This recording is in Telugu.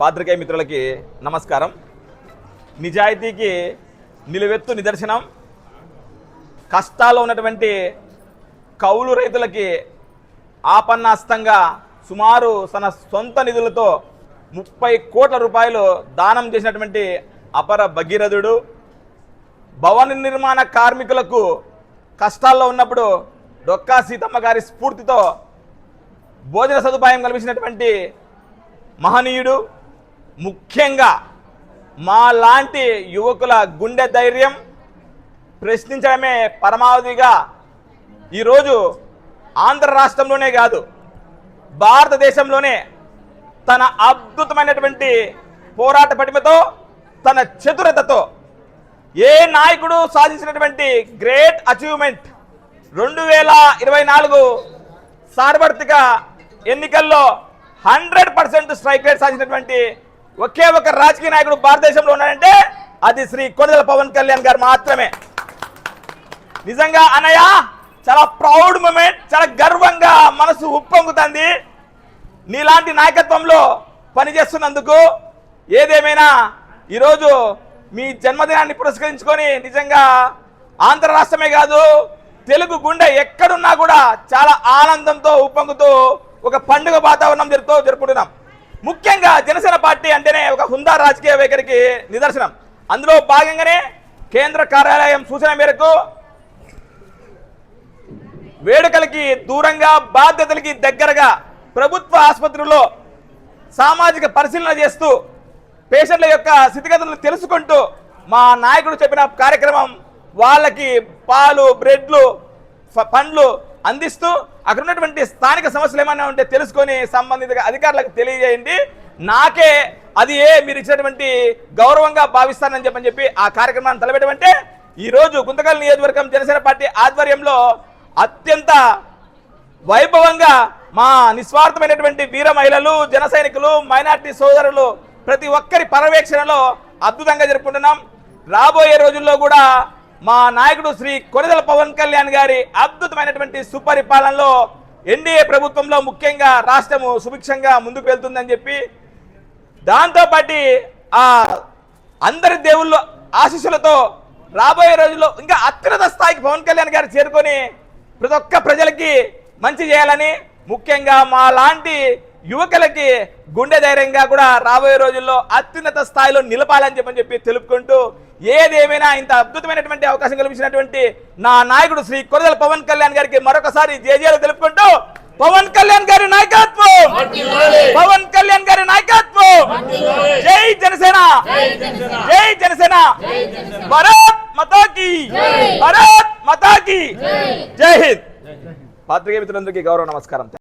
పాత్రికేయ మిత్రులకి నమస్కారం. నిజాయితీకి నిలువెత్తు నిదర్శనం. కష్టాల్లో ఉన్నటువంటి కౌలు రైతులకి ఆపన్నాస్తంగా సుమారు తన సొంత నిధులతో ముప్పై కోట్ల రూపాయలు దానం చేసినటువంటి అపర భగీరథుడు భవన నిర్మాణ కార్మికులకు కష్టాల్లో ఉన్నప్పుడు డొక్కా సీతమ్మ గారి స్ఫూర్తితో భోజన సదుపాయం కల్పించినటువంటి మహనీయుడు ముఖ్యంగా మా లాంటి యువకుల గుండె ధైర్యం ప్రశ్నించడమే పరమావధిగా ఈరోజు ఆంధ్ర రాష్ట్రంలోనే కాదు భారతదేశంలోనే తన అద్భుతమైనటువంటి పోరాట పటిమతో తన చతురతతో ఏ నాయకుడు సాధించినటువంటి గ్రేట్ అచీవ్మెంట్ రెండు వేల ఇరవై నాలుగు సార్వత్రిక ఎన్నికల్లో హండ్రెడ్ పర్సెంట్ స్ట్రైక్ రేట్ సాధించినటువంటి ఒకే ఒక రాజకీయ నాయకుడు భారతదేశంలో ఉన్నాడంటే అది శ్రీ కొడదల పవన్ కళ్యాణ్ గారు మాత్రమే. నిజంగా అనయ్య చాలా ప్రౌడ్ మూమెంట్ చాలా గర్వంగా మనసు ఉప్పొంగుతుంది. నీలాంటి నాయకత్వంలో పనిచేస్తున్నందుకు ఏదేమైనా ఈరోజు మీ జన్మదినాన్ని పురస్కరించుకొని నిజంగా ఆంధ్ర రాష్ట్రమే కాదు తెలుగు గుండె ఎక్కడున్నా కూడా చాలా ఆనందంతో ఉప్పొంగుతూ ఒక పండుగ వాతావరణం జరుపుతూ జరుపుకుంటున్నాం. ముఖ్యంగా జనసేన పార్టీ అంటేనే ఒక హుందా రాజకీయ వైఖరికి నిదర్శనం. అందులో భాగంగానే కేంద్ర కార్యాలయం సూచన మేరకు వేడుకలకి దూరంగా బాధ్యతలకి దగ్గరగా ప్రభుత్వ ఆసుపత్రుల్లో సామాజిక పరిశీలన చేస్తూ పేషెంట్ల యొక్క స్థితిగతులను తెలుసుకుంటూ మా నాయకుడు చెప్పిన కార్యక్రమం వాళ్ళకి పాలు బ్రెడ్లు పండ్లు అందిస్తూ అక్కడ ఉన్నటువంటి స్థానిక సమస్యలు ఏమైనా ఉంటే తెలుసుకొని సంబంధిత అధికారులకు తెలియజేయండి. నాకే అది ఏ మీరు ఇచ్చినటువంటి గౌరవంగా భావిస్తానని చెప్పని చెప్పి ఆ కార్యక్రమాన్ని తలపెట్టమంటే ఈరోజు గుంతకల్ నియోజకవర్గం జనసేన పార్టీ ఆధ్వర్యంలో అత్యంత వైభవంగా మా నిస్వార్థమైనటువంటి వీర మహిళలు జన సైనికులు మైనార్టీ సోదరులు ప్రతి ఒక్కరి పర్యవేక్షణలో అద్భుతంగా జరుపుకుంటున్నాం. రాబోయే రోజుల్లో కూడా మా నాయకుడు శ్రీ కొరిదల పవన్ కళ్యాణ్ గారి అద్భుతమైనటువంటి సుపరిపాలనలో ఎన్డీఏ ప్రభుత్వంలో ముఖ్యంగా రాష్ట్రము సుభిక్షంగా ముందుకు వెళ్తుందని చెప్పి దాంతోపాటు ఆ అందరి దేవుళ్ళు ఆశీస్సులతో రాబోయే రోజుల్లో ఇంకా అత్యున్నత స్థాయికి పవన్ కళ్యాణ్ గారు చేరుకొని ప్రతి ఒక్క ప్రజలకి మంచి చేయాలని ముఖ్యంగా మా లాంటి యువకులకి గుండె ధైర్యంగా కూడా రాబోయే రోజుల్లో అత్యున్నత స్థాయిలో నిలపాలని చెప్పని చెప్పి తెలుపుకుంటూ ఏదేమైనా ఇంత అద్భుతమైనటువంటి అవకాశం కల్పించినటువంటి నా నాయకుడు శ్రీ కొరదల పవన్ కళ్యాణ్ గారికి మరొకసారి జేజేలు తెలుపుకుంటూ పవన్ కళ్యాణ్ గారి నాయకత్వం! పవన్ కళ్యాణ్ గారి నాయకత్వం! జై జనసేన! జై జనసేన! భరత్ మతాకి! భరత్ మతాకి! జై హింద్! పాత్రికేయ మిత్రులందరికీ గౌరవ నమస్కారం.